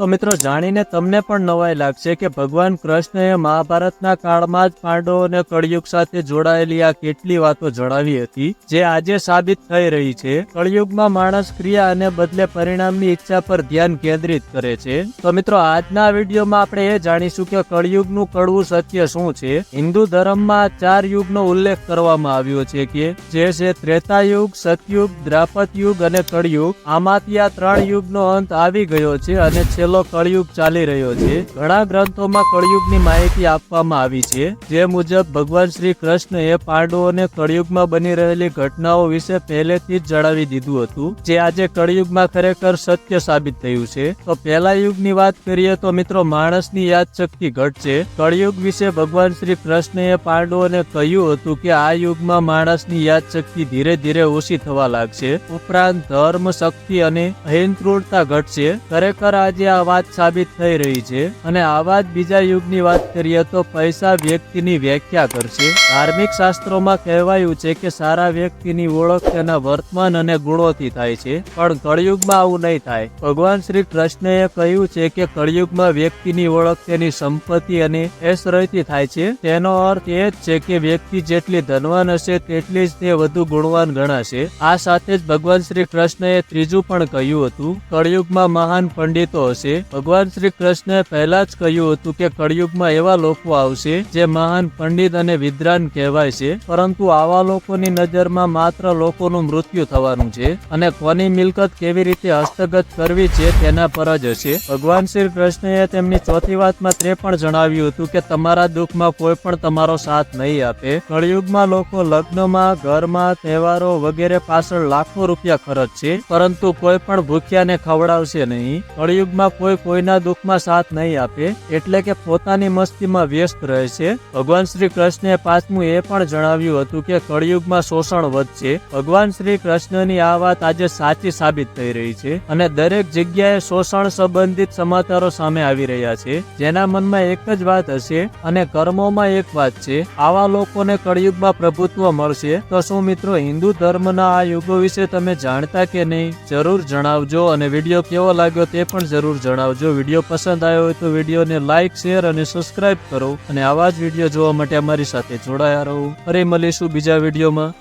તો મિત્રો જાણીને તમને પણ નવાઈ લાગશે કે ભગવાન કૃષ્ણએ મહાભારતના કાળમાં જ પાંડવોને કળિયુગ સાથે જોડાયેલી આ કેટલી વાતો જણાવી હતી, જે આજે સાબિત થઈ રહી છે. કળિયુગમાં માણસ ક્રિયા અને બદલે પરિણામની ઈચ્છા પર ધ્યાન કેન્દ્રિત કરે છે. તો મિત્રો આજના વિડીયોમાં આપણે એ જાણીશું કે કળિયુગનું કડવું સત્ય શું છે. હિન્દુ ધર્મમાં ચાર યુગનો ઉલ્લેખ કરવામાં આવ્યો છે કે, જે છે ત્રેતા યુગ સતયુગ દ્રાપત યુગ અને કળિયુગ. આમાંથી આ ત્રણ યુગનો અંત આવી ગયો છે અને છેલ્લો કળિયુગ ચાલી રહ્યો છે. ઘણા ગ્રંથોમાં કળિયુગની માહિતી આપવામાં આવી છે. જે મુજબ, ભગવાન શ્રી કૃષ્ણએ પાંડવોને કળિયુગમાં બની રહેલી ઘટનાઓ વિશે પહેલેથી જ જણાવી દીધું હતું. જે આજે કળિયુગમાં ખરેખર સત્ય સાબિત થયું છે. તો પહેલા યુગની વાત કરીએ તો મિત્રો, માણસની યાદશક્તિ ઘટશે. કળિયુગ વિશે ભગવાન શ્રી કૃષ્ણએ પાંડવોને કહ્યું હતું કે, આ યુગમાં માણસની યાદશક્તિ ધીરે ધીરે ઓછી થવા લાગશે. ઉપરાંત ધર્મ, શક્તિ અને અહિંસા ઘટશે. ખરેખર આજે આ વાત સાબિત થઈ રહી છે અને આવા જ બીજા યુગની વાત કરીએ તો પૈસા વ્યક્તિની વ્યાખ્યા કરશે. ધાર્મિક શાસ્ત્રોમાં કહેવાયું છે કે સારા વ્યક્તિની ઓળખ તેના વર્તમાન અને ગુણોથી થાય છે, પણ કળિયુગમાં આવું નહીં થાય. ભગવાન શ્રી કૃષ્ણએ કહ્યું છે કે કળિયુગમાં વ્યક્તિની ઓળખ તેની સંપત્તિ અને એશ્રયથી થાય છે. તેનો અર્થ એ જ છે કે વ્યક્તિ જેટલી ધનવાન હશે તેટલી જ તે વધુ ગુણવાન ગણાશે. આ સાથે જ ભગવાન શ્રી કૃષ્ણએ ત્રીજું પણ કહ્યું હતું, કળિયુગમાં મહાન પંડિતો હશે. ભગવાન શ્રી કૃષ્ણએ પહેલા જ કહ્યું હતું કે કળિયુગમાં એવા લોકો આવશે જે મહાન પંડિત અને વિદ્વાન કહેવાય છે, પરંતુ આવા લોકોની નજરમાં માત્ર લોકોનું મૃત્યુ થવાનું છે અને કોની મિલકત કેવી રીતે હસ્તગત કરવી છે તેના પર જ હશે. ભગવાન શ્રી કૃષ્ણએ તેમની ચોથી વાતમાં તે પણ જણાવ્યું હતું કે તમારા દુઃખમાં કોઈ પણ તમારો સાથ નહીં આપે. કળિયુગમાં લોકો લગ્નમાં, ઘરમાં, તહેવારો વગેરે પાછળ લાખો રૂપિયા ખર્ચ છે, પરંતુ કોઈ પણ ભૂખ્યાને ખવડાવશે નહીં. કળિયુગમાં કોઈ કોઈના દુઃખમાં સાથ નહીં આપે, એટલે કે પોતાની મસ્તીમાં વ્યસ્ત રહેશે ભગવાન શ્રી કૃષ્ણે પાંચમું એ પણ જણાવ્યું હતું કે કળિયુગમાં શોષણ વધશે. ભગવાન શ્રી કૃષ્ણની આ વાત આજે સાચી સાબિત થઈ રહી છે અને દરેક જગ્યાએ શોષણ સંબંધિત સમાચારો સામે આવી રહ્યા છે. જેના મનમાં એક જ વાત હશે અને કર્મોમાં એક વાત છે. આવા લોકોને કળિયુગમાં પ્રભુત્વ મળશે. તો શું મિત્રો હિન્દુ ધર્મના આ યુગો વિશે તમે જાણતા કે નહીં? જરૂર જણાવજો અને વીડિયો કેવો લાગ્યો તે પણ જણાવજો. વીડિયો પસંદ આવ્યો હોય તો વિડીયોને લાઇક શેર અને સબસ્ક્રાઇબ કરો. અને આવા જ વીડિયો જોવા માટે અમારી સાથે જોડાયા રહો. ફરી મળીશું બીજા વિડીયોમાં.